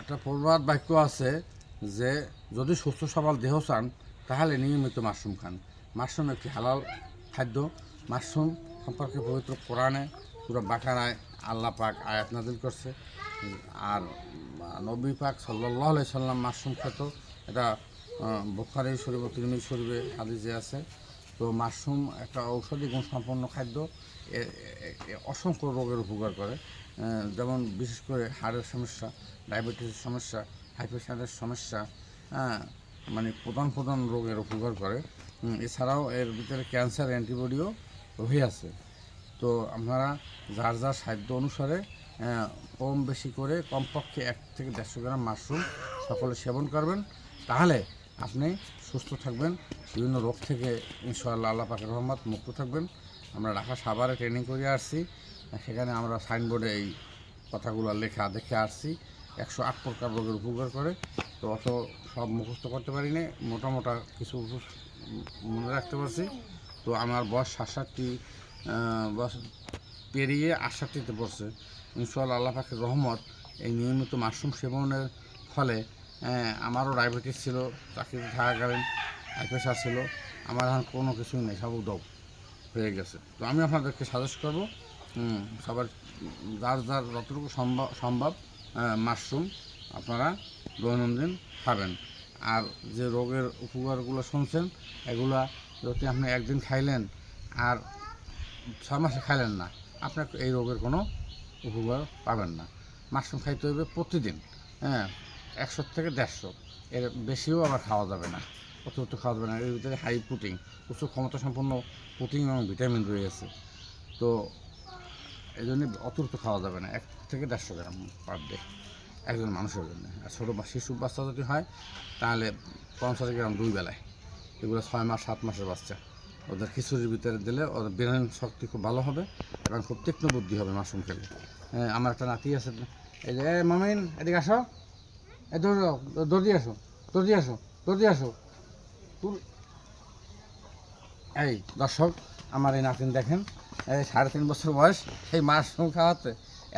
একটা প্রবাদ বাক্য আছে যে, যদি সুস্থ সবল দেহ চান, তাহলে নিয়মিত মাশরুম খান। মাশরুম একটি হালাল খাদ্য। মাশরুম সম্পর্কে পবিত্র কোরআনে পুরো বাকারায় আল্লাহ পাক আয়াত নাজিল করছে। আর নবী পাক সাল্লাহ সাল্লাম মাশরুম খেত। এটা বোখারি শরীফ তিরমিজ শরীফে হাদিসে আছে। তো মাশরুম একটা ঔষধি গুণ সম্পন্ন খাদ্য অসংখ্য রোগের উপকার করে। যেমন বিশেষ করে হাড়ের সমস্যা, ডায়াবেটিসের সমস্যা হাইপ্রেশারের সমস্যা হ্যাঁ মানে প্রধান প্রধান রোগের উপকার করে। এছাড়াও এর ভিতরে ক্যান্সার অ্যান্টিবডিও রয়ে আছে। তো আপনারা যার যার সাধ্য অনুসারে কম বেশি করে কমপক্ষে এক থেকে দেড়শো গ্রাম মাশরুম সকলে সেবন করবেন। তাহলে আপনি সুস্থ থাকবেন, বিভিন্ন রোগ থেকে ইনশাআল্লাহ আল্লাহ পাকের রহমত মুক্ত থাকবেন। আমরা ঢাকা সাভারে ট্রেনিং করে আসছি। সেখানে আমরা সাইনবোর্ডে এই কথাগুলো লেখা দেখে আসছি। একশো আট প্রকার রোগের উপকার করে। তো অত সব মুখস্থ করতে পারি না মোটা মোটা কিছু মনে রাখতে পারছি। তো আমার বয়স সাতষট্টি বয়স পেরিয়ে আটষট্টিতে পড়ছে। ইনশাল্লাহ আল্লাহ পাকের রহমত এই নিয়মিত মাশরুম সেবনের ফলে আমারও ডায়াবেটিস ছিল, চাকরিতে থাকাকালীন প্রেশার ছিল। আমার এখন কোনো কিছুই নেই, সব উদব হয়ে গেছে। তো আমি আপনাদেরকে সাজেস্ট করব সবার যার যার যতটুকু সম্ভব সম্ভব মাশরুম আপনারা দৈনন্দিন খাবেন। আর যে রোগের উপকারগুলো শুনছেন, এগুলা যদি আপনি একদিন খাইলেন আর ছ মাসে খাইলেন না আপনার এই রোগের কোনো উপকার পাবেন না। মাশরুম খাইতে হবে প্রতিদিন হ্যাঁ একশো থেকে দেড়শো। এর বেশিও আবার খাওয়া যাবে না, অতিরিক্ত খাওয়া যাবে না। এর ভিতরে হাই প্রোটিন উচ্চ ক্ষমতা সম্পন্ন প্রোটিন এবং ভিটামিন রয়েছে। তো এই জন্য অতিরিক্ত খাওয়া যাবে না। এক থেকে দেড়শো গ্রাম পার ডে একজন মানুষের জন্য। আর ছোটো শিশু বাচ্চা যদি হয় তাহলে পঞ্চাশ গ্রাম দুই বেলায়। এগুলো ছয় মাস সাত মাসের বাচ্চা। ওদের খিচুড়ির ভিতরে দিলে ওদের ব্রেন শক্তি খুব ভালো হবে এবং খুব তীক্ষ্ণ বুদ্ধি হবে মাশরুম খেলে। হ্যাঁ, আমার একটা নাতি আছে। এই যে "এই মামিন এদিকে আসো। দৌড় দৌড়ি আসো দৌড়ি আসো দৌড়ি আসো। তুই- এই দর্শক আমার এই নাতিন দেখেন সাড়ে তিন বছর বয়স এই মাশরুম খাওয়াতে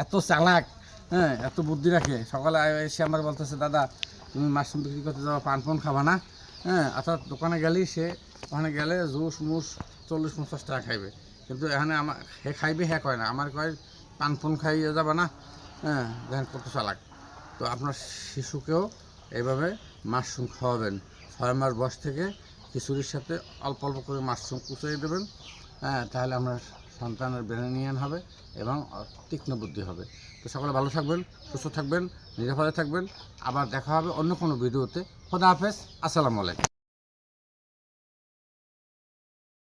এত চালাক হ্যাঁ এত বুদ্ধি রাখে। সকালে এসে আমার বলতেছে, দাদা, তুমি মাশরুম বিক্রি করতে যাব পান পান খাবা না। হ্যাঁ অর্থাৎ দোকানে গেলেই সে, ওখানে গেলে জুস, মুস, চল্লিশ পঞ্চাশ টাকা খাইবে। কিন্তু এখানে আমার হে খাইবে হ্যাঁ কয় না। আমার কয়, পান ফোন খাইয়ে যাবে না। হ্যাঁ কত চালাক। তো আপনার শিশুকেও এইভাবে মাশরুম খাওয়াবেন। ছয় মাস বয়স থেকে খিচুড়ির সাথে অল্প অল্প করে মাশরুম কুচিয়ে দেবেন। হ্যাঁ তাহলে আপনার সন্তানের ব্রেনিয়ান হবে এবং তীক্ষ্ণ বুদ্ধি হবে। তো সকলে ভালো থাকবেন, সুস্থ থাকবেন, নিরাপদে থাকবেন। আবার দেখা হবে অন্য কোনো ভিডিওতে। খোদা হাফেজ, আসসালামু আলাইকুম।